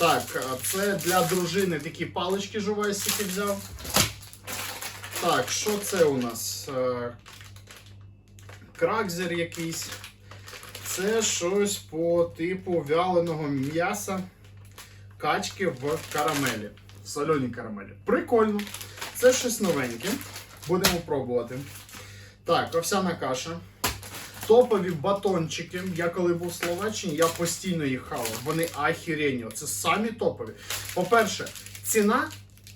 Так, це для дружини такі палички жувайсики взяв. Так, що це у нас? Е, Кракзер якийсь. Це щось по типу вяленого м'яса качки в карамелі. В соленій карамелі. Прикольно. Це щось новеньке. Будемо пробувати. Так, овсяна каша. Топові батончики. Я коли був в Словаччині, я постійно їх хавав. Вони ахірені. Це самі топові. По-перше, ціна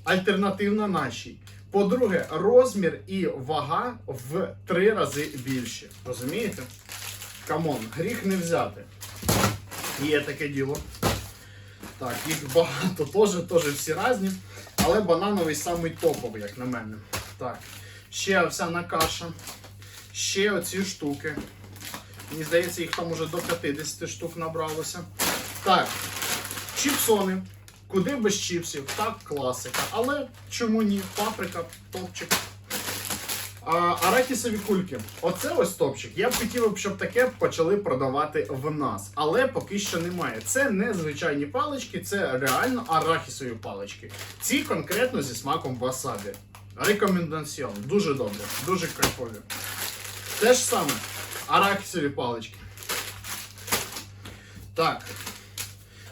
альтернативна нашій. По-друге, розмір і вага в три рази більші. Розумієте? Камон, гріх не взяти. Є таке діло. Так, їх багато теж, теж всі різні. Але банановий самий топовий, як на мене. Так, ще овсяна каша. Ще оці штуки. Мені здається, їх там уже до 50 штук набралося. Так, чіпсони. Куди без чіпсів? Так, класика. Але чому ні? Паприка, топчик. А, арахісові кульки. Оце ось топчик. Я б хотів, щоб таке почали продавати в нас. Але поки що немає. Це не звичайні палички, це реально арахісові палички. Ці конкретно зі смаком васабі. Рекомендаціон. Дуже добре, дуже кайфові. Те ж саме. Арахісові палички. Так.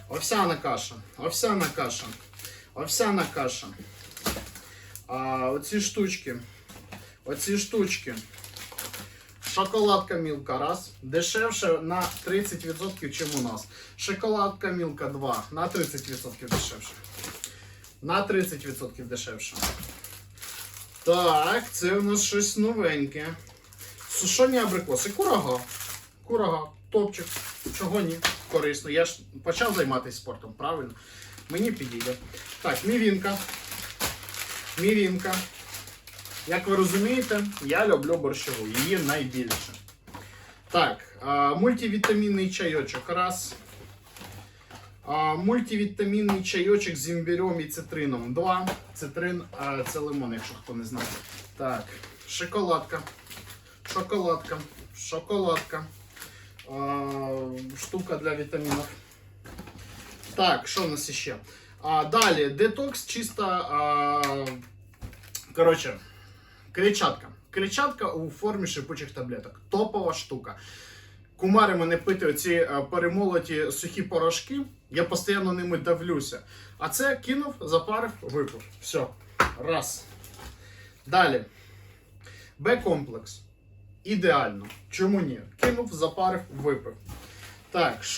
Овсяна каша. Овсяна каша. Овсяна каша. А, оці штучки. Оці штучки. Шоколадка Мілка раз. Дешевше на 30%, чим у нас. Шоколадка Мілка 2. На 30% дешевше. На 30% дешевше. Так, це у нас щось новеньке. Сушені абрикоси. Курага. Курага. Топчик. Чого ні? Корисно. Я ж почав займатися спортом, правильно? Мені підійде. Так, мівінка. Мівінка. Як ви розумієте, я люблю борщову, її найбільше. Так, мультивітамінний чайочок. Раз. Мультивітамінний чайочок з імбирем і цитрином. Два. Цитрин, це лимон, якщо хто не знає. Так, шоколадка. Шоколадка. Шоколадка. Штука для вітамінів. Так, що у нас ще? А, далі, детокс чисто. А, коротше, Клітчатка. Клітчатка у формі шипучих таблеток. Топова штука. Кумари мене оці е, перемолоті сухі порошки. Я постійно ними давлюся. А це кинув, запарив, випив. Все. Раз. Далі. Б-комплекс. Ідеально. Чому ні? Кинув, запарив, випив. Так,